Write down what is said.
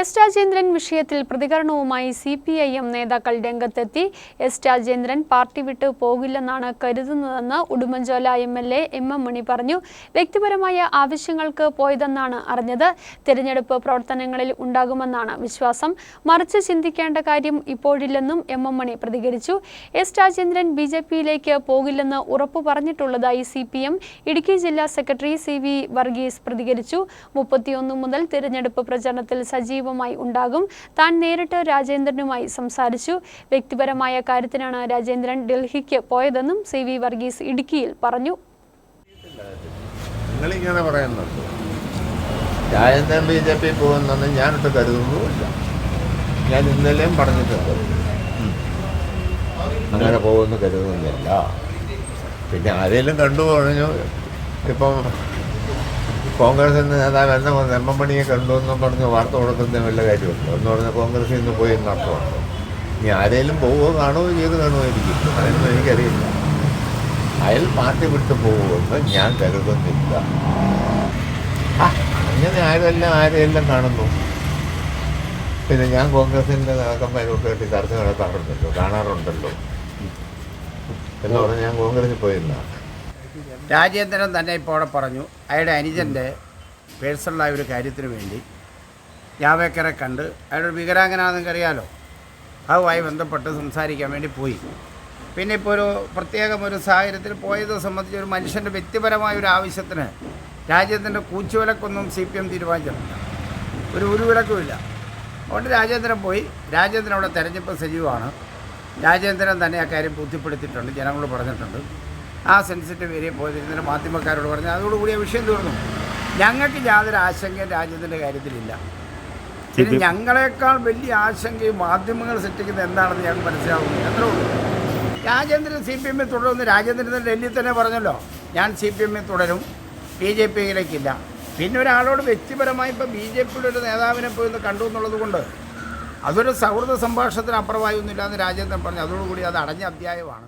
S Rajendran വിഷയത്തിൽ പ്രതികരണവുമായി C P I M നേതാക്കൾ രംഗത്തെത്തി. എസ് രാജേന്ദ്രൻ പാർട്ടി വിട്ടു പോകില്ലെന്നാണ് കരുതുന്നതെന്ന് Udumbanchola M L A M M Mani പറഞ്ഞു. വ്യക്തിപരമായ ആവശ്യങ്ങൾക്ക് പോയതെന്നാണ് അറിഞ്ഞത്. തിരഞ്ഞെടുപ്പ് പ്രവർത്തനങ്ങളിൽ ഉണ്ടാകുമെന്നാണ് വിശ്വാസം. മറിച്ച് ചിന്തിക്കേണ്ട കാര്യം ഇപ്പോഴില്ലെന്നും എം എം മണി പ്രതികരിച്ചു. എസ് രാജേന്ദ്രൻ ബി ജെ പിയിലേക്ക് പോകില്ലെന്ന് ഉറപ്പു പറഞ്ഞിട്ടുള്ളതായി സി പി എം ഇടുക്കി ജില്ലാ സെക്രട്ടറി സി വി വർഗീസ് പ്രതികരിച്ചു. മുപ്പത്തിയൊന്ന് മുതൽ തിരഞ്ഞെടുപ്പ് പ്രചരണത്തിൽ സജീവമായി ഉണ്ടാകും. താൻ നേരിട്ട് രാജേന്ദ്രനുമായി സംസാരിച്ചു. വ്യക്തിപരമായ കാര്യത്തിനാണ് രാജേന്ദ്രൻ ഡൽഹിക്ക് പോയതെന്നും സി വി വർഗീസ് ഇടുക്കിയിൽ പറഞ്ഞു. നിങ്ങളിങ്ങനെ പറയുന്നുണ്ട്. രാജേന്ദ്രൻ ബി ജെ പി പോകുന്നെന്ന് ഞാനിട്ട് കരുതുന്നുമില്ല. ഞാൻ ഇന്നലെയും പറഞ്ഞിട്ടുണ്ട്. അങ്ങനെ പോകുമെന്ന് കരുതുന്നില്ല. പിന്നെ ആരെങ്കിലും കണ്ടു പറഞ്ഞു ഇപ്പം കോൺഗ്രസിന്റെ നേതാവ് എന്നെ മണിയെ കണ്ടു എന്നും പറഞ്ഞ് വാർത്ത കൊടുക്കുന്ന വല്ല കാര്യമുണ്ടോ? എന്ന് പറഞ്ഞാൽ കോൺഗ്രസിൽ നിന്ന് പോയി അർത്ഥമുണ്ടോ ഇനി ആരെങ്കിലും പോവുകയോ കാണുകയോ ചെയ്ത് കാണുമായിരിക്കും അതൊന്നും എനിക്കറിയില്ല. അയൽ പാർട്ടി വിട്ട് പോകുമെന്ന് ഞാൻ കരുതുന്നില്ല. അങ്ങനെ ആരെല്ലാം ആരെയെല്ലാം കാണുന്നു? പിന്നെ ഞാൻ കോൺഗ്രസിന്റെ നേതാക്കന്മാരൊക്കെ ആയിട്ട് ചർച്ച നടത്താറുണ്ടല്ലോ കാണാറുണ്ടല്ലോ. എന്ന് പറഞ്ഞാൽ ഞാൻ കോൺഗ്രസിൽ പോയില്ല. രാജേന്ദ്രൻ തന്നെ ഇപ്പോൾ അവിടെ പറഞ്ഞു അയാളുടെ അനുജന്റെ പേഴ്സണലായ ഒരു കാര്യത്തിന് വേണ്ടി ജാവേക്കറെ കണ്ട് അയാളൊരു വികലാംഗനാണെന്ന് അറിയാലോ അതുമായി ബന്ധപ്പെട്ട് സംസാരിക്കാൻ വേണ്ടി പോയി. പിന്നെ ഇപ്പോൾ ഒരു പ്രത്യേകം ഒരു സാഹചര്യത്തിൽ പോയത് സംബന്ധിച്ച് ഒരു മനുഷ്യന്റെ വ്യക്തിപരമായ ഒരു ആവശ്യത്തിന് രാജേന്ദ്രന്റെ കൂച്ചുവിലക്കൊന്നും സി പി എം തീരുമാനിച്ചിട്ടില്ല. ഒരു ഉരുവിലക്കുമില്ല അതുകൊണ്ട് രാജേന്ദ്രൻ പോയി. രാജേന്ദ്രൻ അവിടെ തെരഞ്ഞെടുപ്പ് സജീവമാണ്. രാജേന്ദ്രൻ തന്നെ ആ കാര്യം ബോധ്യപ്പെടുത്തിയിട്ടുണ്ട്. ജനങ്ങളോട് പറഞ്ഞിട്ടുണ്ട്. ആ സെൻസിറ്റീവ് ഏരിയ പോയിരുന്നതിന് മാധ്യമക്കാരോട് പറഞ്ഞു അതോടുകൂടി ആ വിഷയം തീർന്നു. ഞങ്ങൾക്ക് യാതൊരു ആശങ്കയും രാജ്യത്തിന്റെ കാര്യത്തിലില്ല. പിന്നെ ഞങ്ങളെക്കാൾ വലിയ ആശങ്കയും മാധ്യമങ്ങൾ സൃഷ്ടിക്കുന്നത് എന്താണെന്ന് ഞങ്ങൾക്ക് മനസ്സിലാവുന്നു അത്രേ ഉള്ളൂ. രാജേന്ദ്രൻ സി പി എമ്മിൽ തുടരുമെന്ന് രാജേന്ദ്രൻ തന്നെ ഡൽഹിയിൽ തന്നെ പറഞ്ഞല്ലോ. ഞാൻ സി പി എമ്മിൽ തുടരും. ബി ജെ പിയിലേക്കില്ല പിന്നെ ഒരാളോട് വ്യക്തിപരമായി ഇപ്പോൾ ബി ജെ പിയുടെ ഒരു നേതാവിനെ പോയി ഒന്ന് കണ്ടു എന്നുള്ളത് കൊണ്ട് അതൊരു സൗഹൃദ സംഭാഷണത്തിന് അപ്പുറമായൊന്നുമില്ല എന്ന് രാജേന്ദ്രൻ പറഞ്ഞു. അതോടുകൂടി അത് അടഞ്ഞ അധ്യായമാണ്.